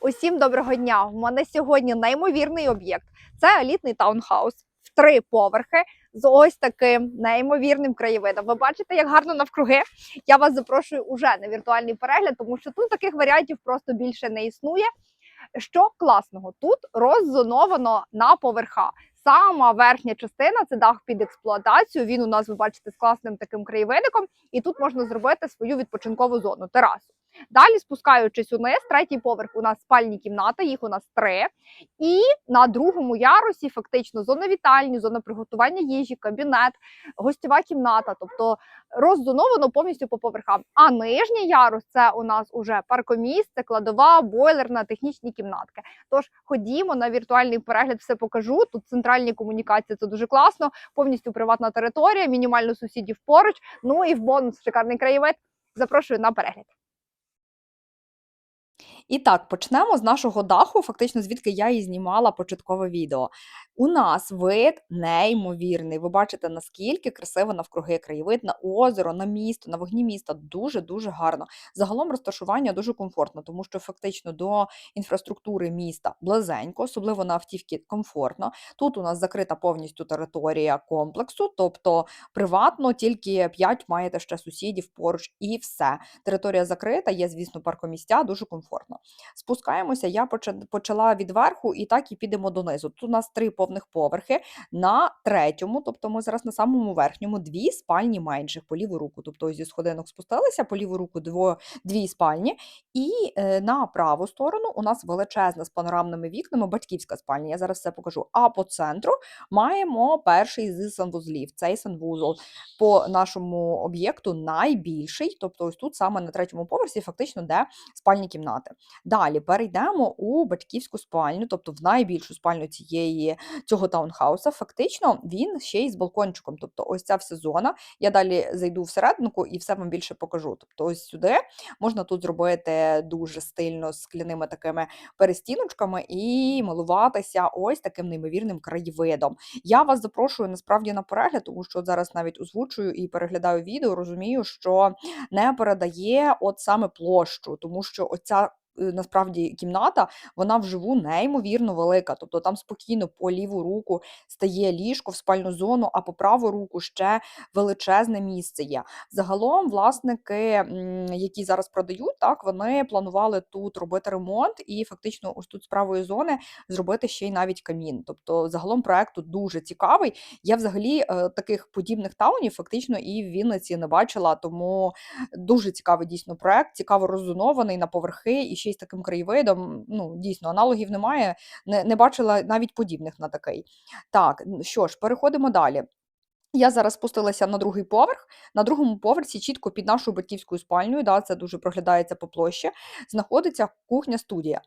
Усім доброго дня! У мене сьогодні неймовірний об'єкт. Це елітний таунхаус в три поверхи з ось таким неймовірним краєвидом. Ви бачите, як гарно навкруги. Я вас запрошую уже на віртуальний перегляд, тому що тут таких варіантів просто більше не існує. Що класного, тут роззоновано на поверха. Сама верхня частина це дах під експлуатацію. Він у нас ви бачите з класним таким краєвидиком, і тут можна зробити свою відпочинкову зону терасу. Далі, спускаючись униз, третій поверх у нас спальні кімнати, їх у нас три. І на другому ярусі фактично зона вітальні, зона приготування їжі, кабінет, гостєва кімната, тобто роззоновано повністю по поверхам. А нижній ярус це у нас уже паркомісце, кладова, бойлерна, технічні кімнатки. Тож ходімо на віртуальний перегляд, все покажу. Тут центральні комунікації це дуже класно, повністю приватна територія, мінімально сусідів поруч. Ну і в бонус шикарний краєвид. Запрошую на перегляд. І так, почнемо з нашого даху, фактично звідки я і знімала початкове відео. У нас вид неймовірний. Ви бачите, наскільки красиво навкруги краєвид на озеро, на місто, на вогні міста. Дуже-дуже гарно. Загалом розташування дуже комфортно, тому що фактично до інфраструктури міста близенько, особливо на автівки комфортно. Тут у нас закрита повністю територія комплексу, тобто приватно, тільки 5 маєте ще сусідів поруч і все. Територія закрита, є, звісно, паркомістя, дуже комфортно. Спускаємося, я почала від верху і так і підемо донизу. Тут у нас три повних поверхи. На третьому, тобто ми зараз на самому верхньому, дві спальні менших по ліву руку. Тобто зі сходинок спустилися, по ліву руку дво, дві спальні. І е, на праву сторону у нас величезна з панорамними вікнами батьківська спальня. Я зараз все покажу. А по центру маємо перший з санвузлів. Цей санвузол по нашому об'єкту найбільший. Тобто, ось тут саме на третьому поверсі, фактично, де спальні кімнати. Далі перейдемо у батьківську спальню, тобто в найбільшу спальню цієї цього таунхауса. Фактично він ще й з балкончиком. Тобто, ось ця вся зона. Я далі зайду всерединку і все вам більше покажу. Тобто, ось сюди можна тут зробити дуже стильно з скляними такими перестіночками і милуватися ось таким неймовірним краєвидом. Я вас запрошую насправді на перегляд, тому що зараз навіть озвучую і переглядаю відео, розумію, що не передає от саме площу, тому що оця. Е, Насправді кімната вона вживу неймовірно велика. Тобто там спокійно по ліву руку стає ліжко в спальну зону, а по праву руку ще величезне місце є. Загалом, власники, які зараз продають, так вони планували тут робити ремонт і фактично ось тут з правої зони зробити ще й навіть камін. Тобто, загалом проект тут дуже цікавий. Я взагалі е, таких подібних таунів фактично і в Вінниці не бачила, тому дуже цікавий дійсно проект, цікаво роззонований на поверхи і ще й з таким краєвидом. Ну, дійсно, аналогів немає. Не, не бачила навіть подібних на такий. Так, що ж, переходимо далі. Я зараз спустилася на другий поверх. На другому поверсі, чітко під нашою батьківською спальнею, да, це дуже проглядається по площі, знаходиться кухня-студія.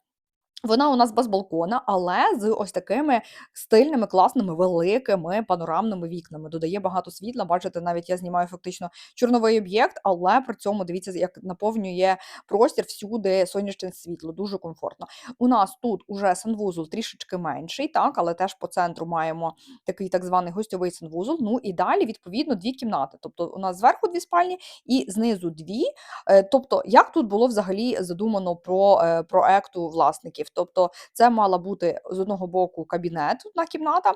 Вона у нас без балкона, але з ось такими стильними, класними, великими панорамними вікнами. Додає багато світла. Бачите, навіть я знімаю фактично чорновий об'єкт, але при цьому дивіться, як наповнює простір всюди сонячне світло. Дуже комфортно. У нас тут уже санвузол трішечки менший, так, але теж по центру маємо такий так званий гостьовий санвузол. Ну і далі, відповідно, дві кімнати. Тобто, у нас зверху дві спальні і знизу дві. Е, Тобто, як тут було взагалі задумано про е, проекту власників? Тобто, це мала бути з одного боку кабінет, одна кімната.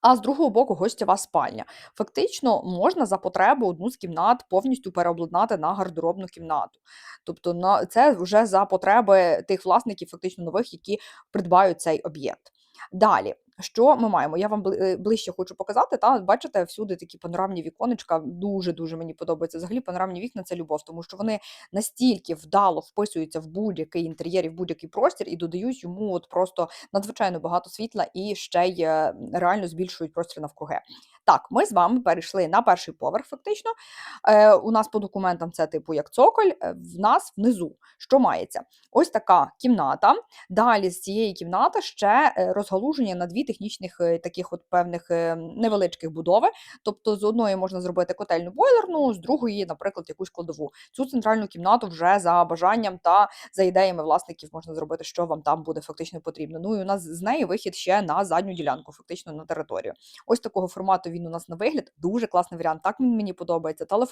А з другого боку гостєва спальня. Фактично можна за потребу одну з кімнат повністю переобладнати на гардеробну кімнату. Тобто на це вже за потреби тих власників, фактично нових, які придбають цей об'єкт. Далі, що ми маємо? Я вам е, ближче хочу показати. Та бачите, всюди такі панорамні віконечка. Дуже дуже мені подобається. Взагалі панорамні вікна це любов, тому що вони настільки вдало вписуються в будь-який інтер'єр і в будь-який простір і додають йому от просто надзвичайно багато світла і ще й е, реально збільшують простір навкруги. Так, ми з вами перейшли на перший поверх. Фактично, е, у нас по документам це типу як цоколь. е, В нас внизу що мається? Ось така кімната. Далі з цієї кімнати ще розгалуження на дві технічних е, таких от певних е, невеличких будови. Тобто з одної можна зробити котельну бойлерну, з другої, наприклад, якусь кладову. Цю центральну кімнату вже за бажанням та за ідеями власників можна зробити, що вам там буде фактично потрібно. Ну і у нас з неї вихід ще на задню ділянку, фактично на територію. Ось такого формату він у нас на вигляд. Дуже класний варіант. Так мені подобається. Телефон.